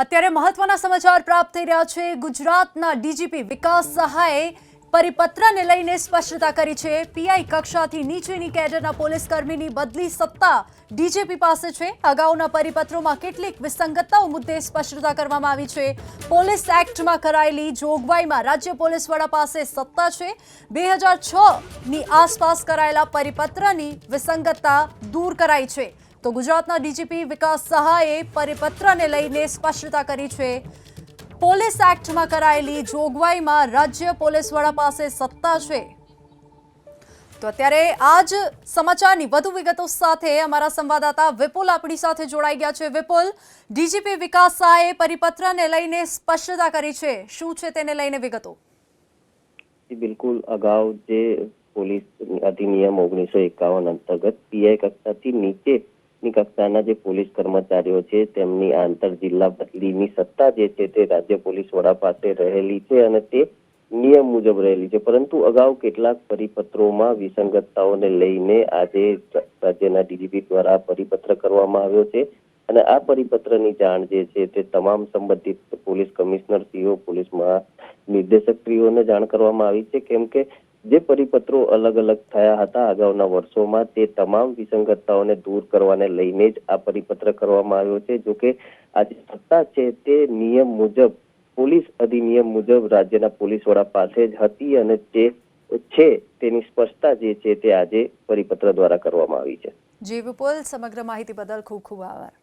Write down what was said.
અત્યારે મહત્વના સમાચાર પ્રાપ્ત થઈ રહ્યા છે. ગુજરાતના ડીજીપી વિકાસ સહાયે પરિપત્રને લઈને સ્પષ્ટતા કરી છે. પીઆઈ કક્ષાથી નીચેની કેડરના પોલીસ કર્મીની બદલી સત્તા ડીજીપી પાસે છે. અગાઉના પરિપત્રોમાં કેટલીક વિસંગતતાઓ મુદ્દે સ્પષ્ટતા કરવામાં આવી છે. પોલીસ એક્ટમાં કરાયેલી જોગવાઈમાં રાજ્ય પોલીસ વડા પાસે સત્તા છે. બે હજાર છની આસપાસ કરાયેલા પરિપત્રની વિસંગતતા દૂર કરાઈ છે. તો ગુજરાતના ડીજીપી વિકાસ સહાયે પરિપત્રને લઈને સ્પષ્ટતા કરી છે. પોલીસ એક્ટમાં કરાયેલી જોગવાઈમાં રાજ્ય પોલીસ વડા પાસે સત્તા છે. તો અત્યારે આ જ સમાચારની વધુ વિગતો સાથે અમારા સંવાદદાતા વિપુલ આપણી સાથે જોડાઈ ગયા છે. વિપુલ, ડીજીપી વિકાસ સહાયે પરિપત્રને લઈને સ્પષ્ટતા કરી છે. શું છે તેને લઈને વિગતો? બિલકુલ. અગાઉ જે પોલીસ અધિનિયમ ઓગણીસો એકાવન અંતર્ગત પીઆઈ કક્ષાથી નીચેની કક્ષાના જે પોલીસ કર્મચારીઓ છે, તેમની આંતર જિલ્લા બદલીની સત્તા જે છે તે રાજ્ય પોલીસ વડા પાસે રહેલી છે અને તે નિયમ મુજબ રહેલી છે. પરંતુ અગાઉ કેટલાક પરિપત્રોમાં વિસંગતતાઓને લઈને આજે રાજ્યના ડીજીપી દ્વારા પરિપત્ર કરવામાં આવ્યો છે અને આ પરિપત્રની જાણ જે છે તે તમામ સંબંધિત પોલીસ કમિશનરશ્રીઓ પોલીસ મહા નિર્દેશકશ્રીઓને જાણ કરવામાં આવી છે. કેમ કે જે પરિપત્રો અલગ અલગ થયા હતા અગાઉના વર્ષોમાં, તે તમામ વિસંગતતાઓને દૂર કરવાને લઈને જ આ પરિપત્ર કરવામાં આવ્યો છે. જો કે આજે સત્તા છે તે નિયમ મુજબ, પોલીસ અધિનિયમ મુજબ રાજ્યના પોલીસ વડા પાસે જ હતી અને તે છે તેની સ્પષ્ટતા જે છે તે આજે પરિપત્ર દ્વારા કરવામાં આવી છે. જી સમગ્ર માહિતી બદલ ખૂબ ખૂબ આભાર.